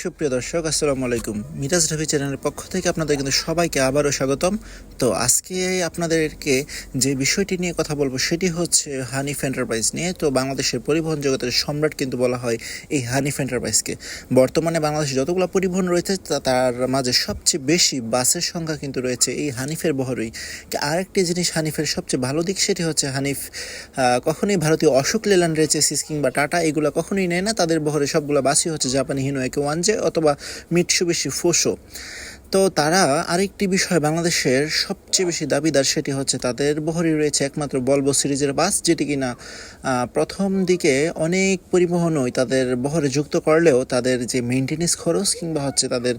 সুপ্রিয় দর্শক, আসসালামু আলাইকুম। মিরাজ রবি চ্যানেলের পক্ষ থেকে আপনাদের কিন্তু সবাইকে আবারও স্বাগতম। তো আজকে আপনাদেরকে যে বিষয়টি নিয়ে কথা বলব সেটি হচ্ছে হানিফ এন্টারপ্রাইজ নিয়ে। তো বাংলাদেশের পরিবহন জগতের সম্রাট কিন্তু বলা হয় এই হানিফ এন্টারপ্রাইজকে। বর্তমানে বাংলাদেশে যতগুলো পরিবহন রয়েছে তার মাঝে সবচেয়ে বেশি বাসের সংখ্যা কিন্তু রয়েছে এই হানিফের বহরই। আরেকটি জিনিস হানিফের সবচেয়ে ভালো দিক, সেটি হচ্ছে হানিফ কখনোই ভারতীয় অশোক লেল্যান্ড রেচেসিস বা টাটা এগুলো কখনোই নেয় না। তাদের বহরে সবগুলো বাসই হচ্ছে জাপানি Hino A K one J অথবা মিটসুবিশি ফোসো। তো তারা আরেকটি বিষয় বাংলাদেশের সবচেয়ে বেশি দাবিদার সেটি হচ্ছে তাদের বহরই রয়েছে একমাত্র বলব সিরিজের বাস, যেটি কিনা প্রথম দিকে অনেক পরিবহনই তাদের বহরে যুক্ত করলেও তাদের যে মেনটেনেন্স খরচ কিংবা হচ্ছে তাদের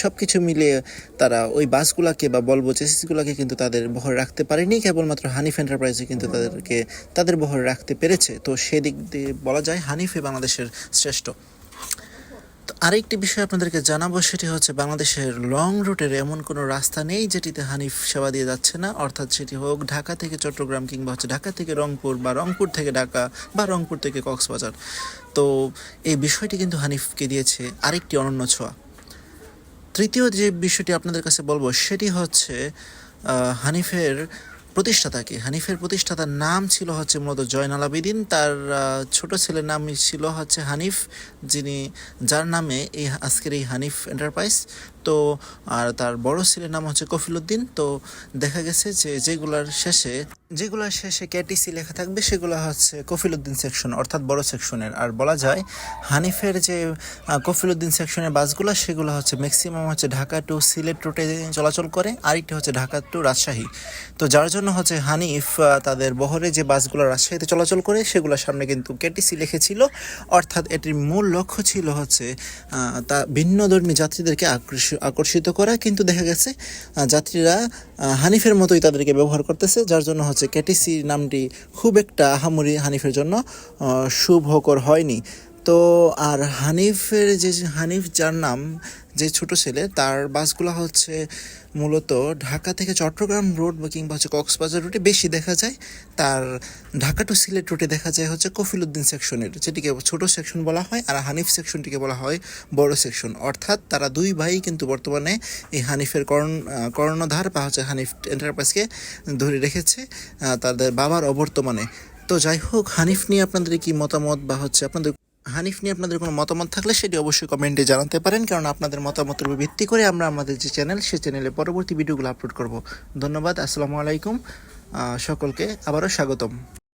সব কিছু মিলিয়ে তারা ওই বাসগুলোকে বা বলব চেসিসগুলোকে কিন্তু তাদের বহরে রাখতে পারেনি। কেবলমাত্র হানিফ এন্টারপ্রাইজে কিন্তু তাদেরকে, তাদের বহরে রাখতে পেরেছে। তো সেদিক দিয়ে বলা যায় হানিফে বাংলাদেশের শ্রেষ্ঠ। আরেকটি বিষয় আপনাদেরকে জানাব, সেটি হচ্ছে বাংলাদেশের লং রুটের এমন কোনো রাস্তা নেই যেটিতে হানিফ সেবা দিয়ে যাচ্ছে না। অর্থাৎ সেটি হোক ঢাকা থেকে চট্টগ্রাম কিংবা হচ্ছে ঢাকা থেকে রংপুর বা রংপুর থেকে ঢাকা বা রংপুর থেকে কক্সবাজার। তো এই বিষয়টি কিন্তু হানিফকে দিয়েছে আরেকটি অনন্য ছোঁয়া। তৃতীয় যে বিষয়টি আপনাদের কাছে বলব, সেটি হচ্ছে হানিফের প্রতিষ্ঠাতাকে। হানিফের প্রতিষ্ঠাতার নাম ছিল হচ্ছে মূলত জয়নাল আবেদিন। তার ছোট ছেলের নাম ছিল হচ্ছে হানিফ, যিনি, যার নামে এই আজকের এই হানিফ এন্টারপ্রাইজ তো আর তার বড় ছেলের নাম হচ্ছে কফিলউদ্দিন। তো দেখা গেছে যে যেগুলার শেষে যেগুলার শেষে কেটিসি লেখা থাকবে সেগুলো হচ্ছে কফিলউদ্দিন সেকশন অর্থাৎ বড় সেকশনের আর বলা যায় হানিফের যে আহ, কফিলউদ্দিন সেকশনের বাসগুলো সেগুলো হচ্ছে ম্যাক্সিমাম হচ্ছে ঢাকা টু সিলেট রুটে চলাচল করে আরেকটি হচ্ছে ঢাকা টু রাজশাহী। তো যার জন্য হচ্ছে হানিফ তাদের বহরে যে বাসগুলো রাজশাহীতে চলাচল করে সেগুলোর সামনে কিন্তু কেটিসি লিখেছিল। অর্থাৎ এটির মূল লক্ষ্য ছিল হচ্ছে তা ভিন্ন ধর্মী যাত্রীদেরকে আকর্ষি- আকর্ষিত করা, কিন্তু দেখা গেছে যাত্রীরা হানিফের মতোই তাদেরকে ব্যবহার করতেছে, যার জন্য হচ্ছে কেটিসি নামটি খুব একটা আহামরি হানিফের জন্য শুভকর হয়নি। তো আর হানিফের যে, হানিফ যার নাম, যে ছোট ছেলে, তার বাসগুলো হচ্ছে মূলত ঢাকা থেকে চট্টগ্রাম রোড বা কিংবা হচ্ছে কক্সবাজার রুটে বেশি দেখা যায়। তার ঢাকা টু সিলেট রুটে দেখা যায় হচ্ছে কফিলউদ্দিন সেকশনের, যেটিকে ছোট সেকশন বলা হয় আর হানিফ সেকশনটিকে বলা হয় বড় সেকশন। অর্থাৎ তারা দুই ভাই কিন্তু বর্তমানে এই হানিফের কর্ণ কর্ণধার বা হচ্ছে হানিফ এন্টারপ্রাইজকে ধরে রেখেছে তাদের বাবার অবর্তমানে। তো যাই হোক, হানিফ নিয়ে আপনাদের কি মতামত বা হচ্ছে আপনাদের হানিফ নিয়ে আপনাদের কোনো মতামত থাকলে সেটি অবশ্যই কমেন্টে জানাতে পারেন কারণ আপনাদের মতামতের উপর ভিত্তি করে আমরা আমাদের যে চ্যানেল, সে চ্যানেলে পরবর্তী ভিডিওগুলো আপলোড করব। ধন্যবাদ, আসসালামু আলাইকুম সকলকে আবারও স্বাগতম।